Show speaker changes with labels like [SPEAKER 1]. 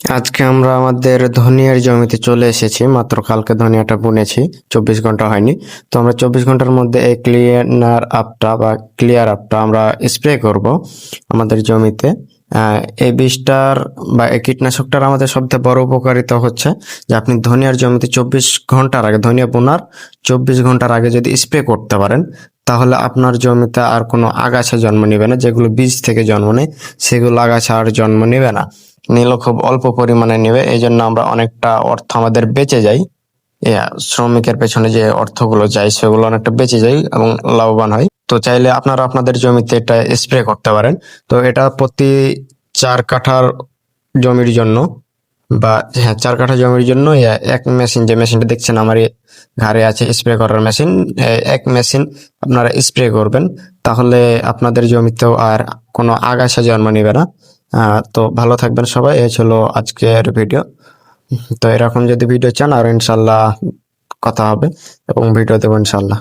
[SPEAKER 1] আজকে আমরা আমাদের ধনিয়ার জমিতে চলে এসেছি, মাত্র কালকে ধনিয়াটা বুনেছি, চব্বিশ ঘণ্টা হয়নি। তো আমরা চব্বিশ ঘণ্টার মধ্যে এই ক্লিয়ার আপটা বা ক্লিয়ার আপটা আমরা স্প্রে করব আমাদের জমিতে। এই বিষটার বা এই কীটনাশকটার আমাদের সবথেকে বড় উপকারিতা হচ্ছে যে আপনি ধনিয়ার জমিতে চব্বিশ ঘণ্টার আগে, ধনিয়া বোনার চব্বিশ ঘণ্টার আগে যদি স্প্রে করতে পারেন, তাহলে আপনার জমিতে আর কোনো আগাছা জন্ম নেবে না, যেগুলো বীজ থেকে জন্ম নেয়, সেগুলো আগাছা আর জন্ম নেবে না। নিলেও খুব অল্প পরিমাণে নেবে। এই জন্য আমরা অনেকটা অর্থ আমাদের বেঁচে যাই। শ্রমিকের পেছনে যে অর্থগুলো যায়, সেগুলো অনেকটা বেঁচে যায় এবং লাভবান হয়। তো চাইলে আপনারা আপনাদের জমিতে এটা স্প্রে করতে পারেন। তো এটা প্রতি চার কাঠার জমির জন্য বা হ্যাঁ চার কাঠা জমির জন্য এক মেশিন যে মেশিনটা দেখছেন আমার ঘাড়ে আছে স্প্রে করার মেশিন এক মেশিন আপনারা স্প্রে করবেন। তাহলে আপনাদের জমিতেও আর কোনো আগাছা জন্ম নেবে না। তো ভালো থাকবেন সবাই, এই ছিল আজকের ভিডিও। তো এরকম যদি ভিডিও চান, আর ইনশাল্লাহ কথা হবে এবং ভিডিও দেবো ইনশাল্লাহ।